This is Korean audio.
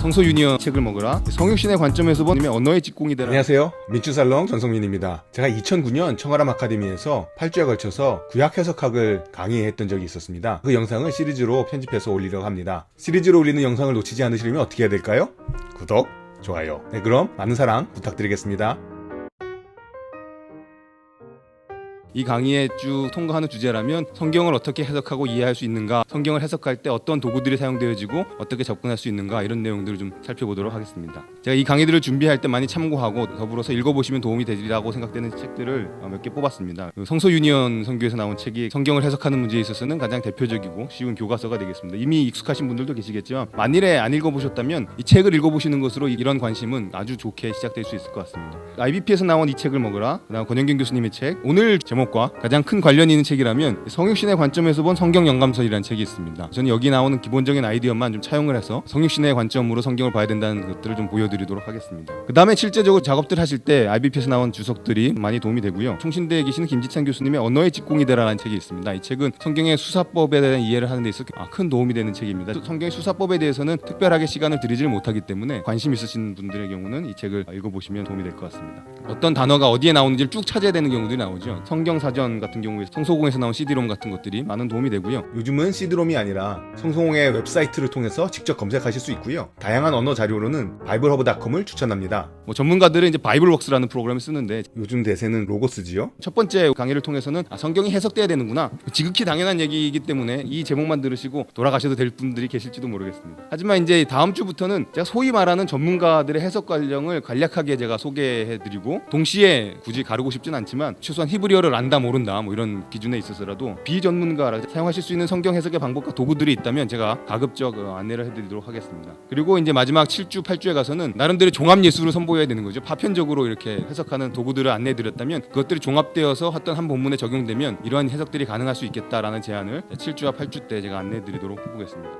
성소 유니언 책을 먹으라 성육신의 관점에서 보면 언어의 직공이 되라 안녕하세요. 민추살롱 전성민입니다. 제가 2009년 청아람 아카데미에서 8주에 걸쳐서 구약 해석학을 강의했던 적이 있었습니다. 그 영상을 시리즈로 편집해서 올리려고 합니다. 시리즈로 올리는 영상을 놓치지 않으시려면 어떻게 해야 될까요? 구독, 좋아요. 네, 그럼 많은 사랑 부탁드리겠습니다. 이 강의에 쭉 통과하는 주제라면 성경을 어떻게 해석하고 이해할 수 있는가 성경을 해석할 때 어떤 도구들이 사용되어지고 어떻게 접근할 수 있는가 이런 내용들을 좀 살펴보도록 하겠습니다. 제가 이 강의들을 준비할 때 많이 참고하고 더불어서 읽어보시면 도움이 되리라고 생각되는 책들을 몇 개 뽑았습니다. 그 성소 유니언 선교에서 나온 책이 성경을 해석하는 문제에 있어서는 가장 대표적이고 쉬운 교과서가 되겠습니다. 이미 익숙하신 분들도 계시겠지만 만일에 안 읽어보셨다면 이 책을 읽어보시는 것으로 이런 관심은 아주 좋게 시작될 수 있을 것 같습니다. IBP에서 나온 이 책을 먹으라 권영경 교수님의 책 오늘 제목 과 가장 큰 관련이 있는 책이라면 성육신의 관점에서 본 성경 영감서이라는 책이 있습니다. 저는 여기 나오는 기본적인 아이디어만 좀 차용을 해서 성육신의 관점으로 성경을 봐야 된다는 것들을 좀 보여드리도록 하겠습니다. 그 다음에 실제적으로 작업들 하실 때 IBP에서 나온 주석들이 많이 도움이 되고요. 총신대에 계시는 김지찬 교수님의 언어의 직공이 되라라는 책이 있습니다. 이 책은 성경의 수사법에 대한 이해를 하는 데 있어 아, 큰 도움이 되는 책입니다. 성경의 수사법에 대해서는 특별하게 시간을 들이질 못하기 때문에 관심 있으신 분들의 경우는 이 책을 읽어보시면 도움이 될 것 같습니다. 어떤 단어가 어디에 나오는지를 쭉 찾아야 되는 경우들이 나오죠. 성경 사전 같은 경우에 성소공에서 나온 CD롬 같은 것들이 많은 도움이 되고요. 요즘은 시드롬이 아니라 성송홍의 웹사이트를 통해서 직접 검색하실 수 있고요. 다양한 언어 자료로는 바이블허브닷컴을 추천합니다. 뭐 전문가들은 이제 바이블웍스라는 프로그램을 쓰는데 요즘 대세는 로고스지요. 첫 번째 강의를 통해서는 아, 성경이 해석돼야 되는구나 지극히 당연한 얘기이기 때문에 이 제목만 들으시고 돌아가셔도 될 분들이 계실지도 모르겠습니다. 하지만 이제 다음 주부터는 제가 소위 말하는 전문가들의 해석 관령을 간략하게 제가 소개해드리고 동시에 굳이 가르고 싶진 않지만 최소한 히브리어를 안다 모른다 뭐 이런 기준에 있어서라도 비전문가라 사용하실 수 있는 성경 해석의 방법과 도구들이 있다면 제가 가급적 어, 안내를 해드리도록 하겠습니다. 그리고 이제 마지막 7주 8주에 가서는 나름대로 종합 예술을 선보여야 되는 거죠. 파편적으로 이렇게 해석하는 도구들을 안내드렸다면 그것들이 종합되어서 어떤 한 본문에 적용되면 이러한 해석들이 가능할 수 있겠다라는 제안을 7주와 8주 때 제가 안내드리도록 해보겠습니다.